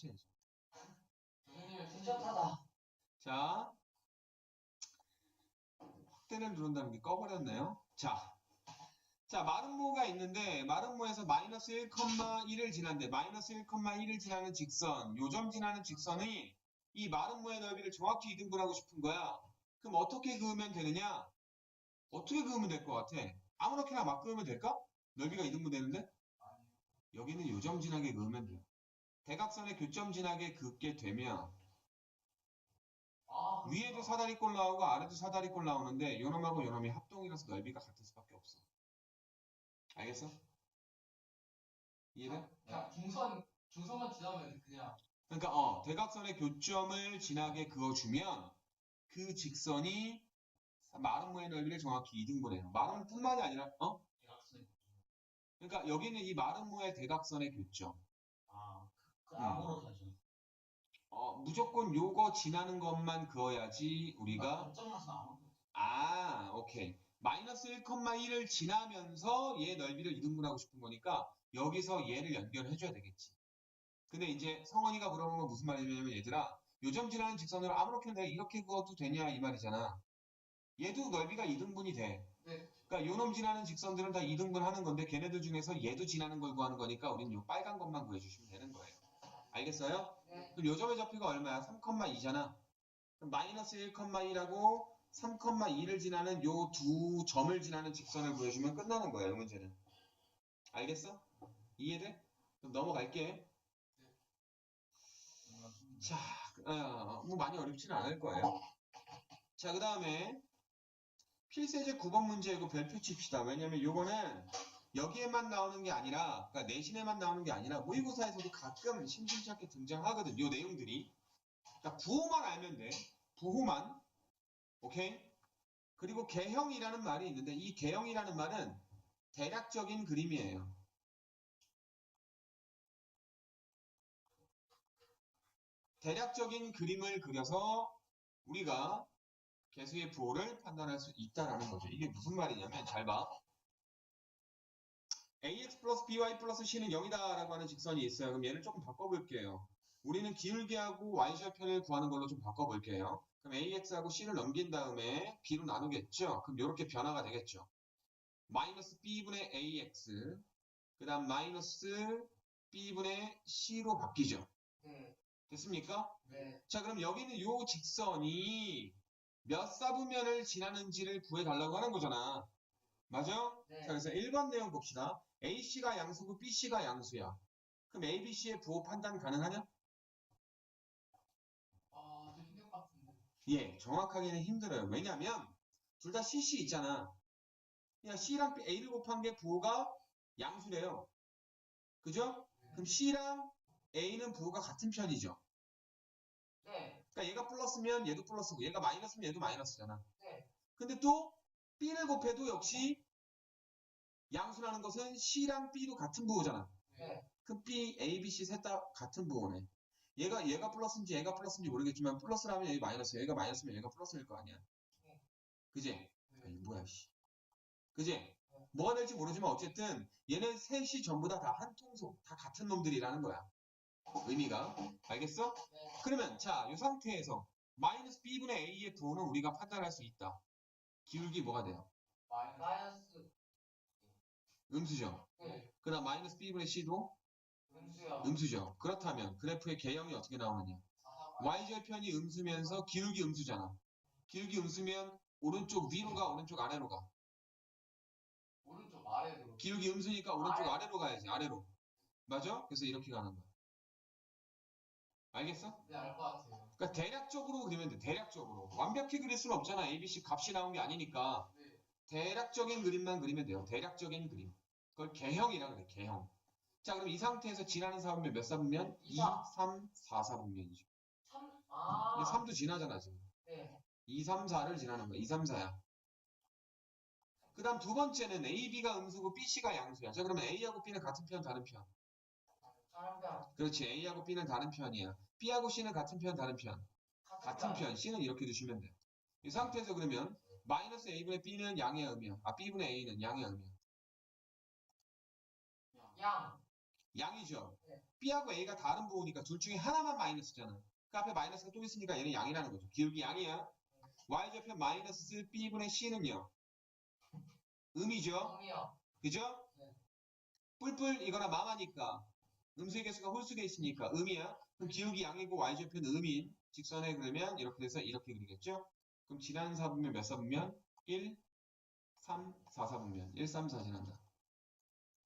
합쳐야지. 선생님 진짜하다. 자, 확대를 누른다는 게 꺼버렸네요. 자, 자, 마름모가 있는데, 마름모에서 마이너스 1,1을 지난데, 마이너스 1,1을 지나는 직선, 요점 지나는 직선이 이 마름모의 넓이를 정확히 이등분하고 싶은 거야. 그럼 어떻게 그으면 되느냐? 어떻게 그으면 될 것 같아? 아무렇게나 막 그으면 될까? 넓이가 이등분 되는데? 여기는 요점 지나게 그으면 돼요. 대각선의 교점 지나게 긋게 되면, 아, 위에도 사다리꼴 나오고 아래도 사다리꼴 나오는데 요놈하고 요놈이 합동이라서 넓이가 같을 수밖에 없어. 알겠어? 이해돼? 그냥 중선 중선만 지나면 그냥 그러니까 어 대각선의 교점을 지나게 그어주면 그 직선이 마름모의 넓이를 정확히 이등분해요. 마름뿐만이 아니라 어? 대각선. 그러니까 여기는 이 마름모의 대각선의 교점. 아, 그 음. 암으로 가죠. 어 무조건 요거 지나는 것만 그어야지 우리가 아무. 아, 오케이. 마이너스 1,1을 지나면서 얘 넓이를 이등분하고 싶은 거니까 여기서 얘를 연결해줘야 되겠지. 근데 이제 성원이가 물어본 건 무슨 말이냐면 얘들아, 요점 지나는 직선으로 아무렇게나 내가 이렇게 그어도 되냐 이 말이잖아. 얘도 넓이가 이등분이 돼. 네. 그러니까 요놈 지나는 직선들은 다 이등분 하는 건데 걔네들 중에서 얘도 지나는 걸 구하는 거니까 우리는 요 빨간 것만 구해주시면 되는 거예요. 알겠어요? 네. 그럼 요점의 좌표가 얼마야? 3,2잖아. 그럼 마이너스 1,2하고 3,2를 지나는 요 두 점을 지나는 직선을 구해주면 끝나는 거야, 이 문제는. 알겠어? 이해돼? 그럼 넘어갈게. 자, 어, 뭐 많이 어렵지는 않을 거예요. 자, 그 다음에 필세제 9번 문제 이거 별표 칩시다. 왜냐면 요거는 여기에만 나오는 게 아니라, 그러니까 내신에만 나오는 게 아니라 모의고사에서도 가끔 심심치 않게 등장하거든. 요 내용들이. 그러니까 부호만 알면 돼. 부호만. 오케이? 그리고 개형이라는 말이 있는데 이 개형이라는 말은 대략적인 그림이에요. 대략적인 그림을 그려서 우리가 개수의 부호를 판단할 수 있다라는 거죠. 이게 무슨 말이냐면 잘 봐. Ax 플러스 by 플러스 c는 0이다라고 하는 직선이 있어요. 그럼 얘를 조금 바꿔볼게요. 우리는 기울기 하고 y절편을 구하는 걸로 좀 바꿔볼게요. 그럼 ax하고 c를 넘긴 다음에 b로 나누겠죠. 그럼 이렇게 변화가 되겠죠. 마이너스 b분의 ax 그 다음 마이너스 b분의 c로 바뀌죠. 네. 됐습니까? 네. 자, 그럼 여기는 요 직선이 몇 사분면을 지나는지를 구해달라고 하는 거잖아. 맞아? 네. 자, 그래서 1번 내용 봅시다. AC가 양수고 BC가 양수야. 그럼 ABC의 부호 판단 가능하냐? 아, 좀 힘들 것 같은데. 예, 정확하게는 힘들어요. 왜냐면 둘다 CC 있잖아. 그냥 C랑 A를 곱한 게 부호가 양수래요. 그죠? 그럼 C랑 A는 부호가 같은 편이죠. 네. 그러니까 얘가 플러스면 얘도 플러스고 얘가 마이너스면 얘도 마이너스잖아. 네. 근데 또 B를 곱해도 역시 양수라는 것은 C랑 B도 같은 부호잖아. 네. 그럼 B, A, B, C 셋 다 같은 부호네. 얘가 얘가 플러스인지 얘가 플러스인지 모르겠지만 플러스라면 얘가 마이너스, 얘가 마이너스면 얘가 플러스일 거 아니야. 네. 그지? 네. 아니 뭐야 씨. 그지? 뭐가 될지 모르지만 어쨌든 얘네 셋이 전부 다 다 한 통속, 다 같은 놈들이라는 거야. 의미가. 알겠어? 네. 그러면 자, 이 상태에서 마이너스 b분의 a의 부호는 우리가 판단할 수 있다. 기울기 뭐가 돼요? 마이- 마이너스. 음수죠. 네. 그 다음 마이너스 b분의 c도 음수요. 음수죠. 그렇다면 그래프의 개형이 어떻게 나오느냐? 아, y절편이 음수면서 기울기 음수잖아. 기울기 음수면 오른쪽 위로 가, 오른쪽 아래로 가. 오른쪽 아래로. 기울기 음수니까 오른쪽 아래. 아래 로 가야지, 아래로. 맞아? 그래서 이렇게 가는 거야. 알겠어? 네, 알 것 같아요. 그러니까 대략적으로 그리면 돼, 대략적으로. 완벽히 그릴 수는 없잖아. ABC 값이 나온 게 아니니까. 네. 대략적인 그림만 그리면 돼요. 대략적인 그림. 그걸 개형이라 그래, 개형. 자, 그럼 이 상태에서 지나는 사분면 몇 사분면? 2, 이사. 3, 4 사분면이죠. 3. 아. 근데 3도 지나잖아, 지금. 네. 2, 3, 4를 지나는 거야. 2, 3, 4야. 그 다음 두 번째는 A, B가 음수고 B, C가 양수야. 자, 그러면 A하고 B는 같은 편, 다른 편. 사람별. 그렇지. A하고 B는 다른 편이야. B하고 C는 같은 편, 다른 편. 같은 편. C는 이렇게 두시면 돼. 이 상태에서 그러면 마이너스 A분의 B는 양의 의미야. 아, B분의 A는 양의 의미야. 양. 양이죠. 네. B하고 A가 다른 부호니까 둘 중에 하나만 마이너스잖아. 그 앞에 마이너스가 또 있으니까 얘는 양이라는 거죠. 기울기 양이야. Y좌표 마이너스 B분의 C는요. 음이죠. 형이요. 그죠? 네. 뿔뿔 이거나 마마니까 음수의 개수가 홀수에 있으니까 음이야. 그럼 기울기 양이고 y좌표는 음인 직선에 그러면 이렇게 돼서 이렇게 그리겠죠? 그럼 지난 사분면 몇 사분면? 1, 3, 4 사분면 1, 3, 4 지난다.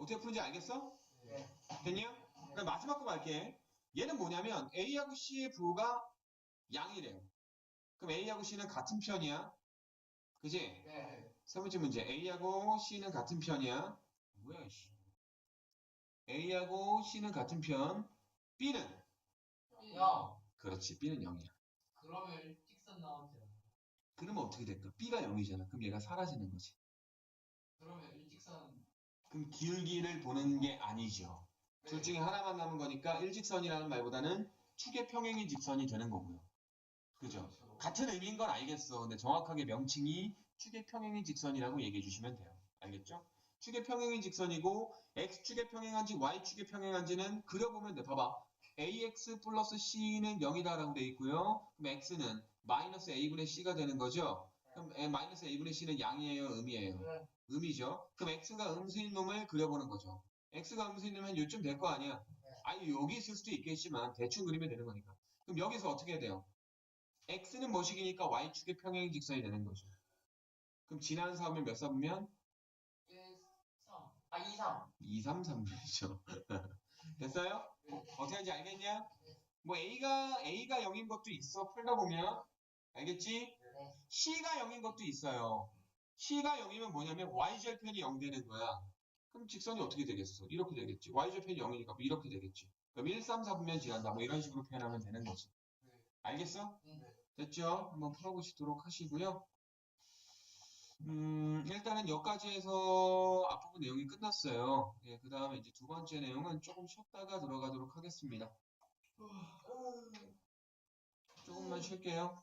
어떻게 푸는지 알겠어? 네. 됐냐? 그럼 마지막 거 갈게. 얘는 뭐냐면 A하고 C의 부호가 양이래요. 그럼 A하고 C는 같은 편이야. 그지? 네. 세 번째 문제. A하고 C는 같은 편이야. 뭐야, 이씨. A하고 C는 같은 편. B는? 형. 그렇지. B는 0이야. 그러면 일직선 나오죠. 그러면 어떻게 될까? B가 0이잖아. 그럼 얘가 사라지는 거지. 그러면 일직선. 그럼 기울기를 보는 게 아니죠. 둘 중에 하나만 남은 거니까 일직선이라는 말보다는 축의 평행인 직선이 되는 거고요. 그죠? 같은 의미인 건 알겠어. 근데 정확하게 명칭이 축의 평행인 직선이라고 얘기해 주시면 돼요. 알겠죠? 축의 평행인 직선이고 x축의 평행한지 y축의 평행한지는 그려보면 돼. 봐봐. ax 플러스 c는 0이다라고 돼 있고요. 그럼 x는 마이너스 a분의 c가 되는 거죠. 그럼 에, 마이너스 a분의 c는 양이에요, 음이에요. 네. 음이죠. 그럼 x가 음수인 놈을 그려보는 거죠. x가 음수인 놈은 요쯤 될 거 아니야. 아니 여기 있을 수도 있겠지만 대충 그리면 되는 거니까. 그럼 여기서 어떻게 해야 돼요? x는 뭐식이니까 y축의 평행 직선이 되는 거죠. 그럼 지난 사분면 몇 사분면? 1, 3. 아, 2, 3. 2, 3, 3분이죠. 됐어요? 네. 어떻게 하는지 알겠냐? 뭐 a가 a가 0인 것도 있어. 풀다 보면 알겠지? 네. c가 0인 것도 있어요. c가 0이면 뭐냐면 y절편이 0 되는 거야. 그럼 직선이 어떻게 되겠어? 이렇게 되겠지. y절편이 0이니까 뭐 이렇게 되겠지. 그럼 1, 3, 4분면 지난다. 뭐 이런 식으로 표현하면 되는 거지. 네. 알겠어? 네. 됐죠? 한번 풀어보시도록 하시고요. 음, 일단은 여기까지 해서 앞부분 내용이 끝났어요. 예, 그 다음에 이제 두 번째 내용은 조금 쉬었다가 들어가도록 하겠습니다. 조금만 쉴게요.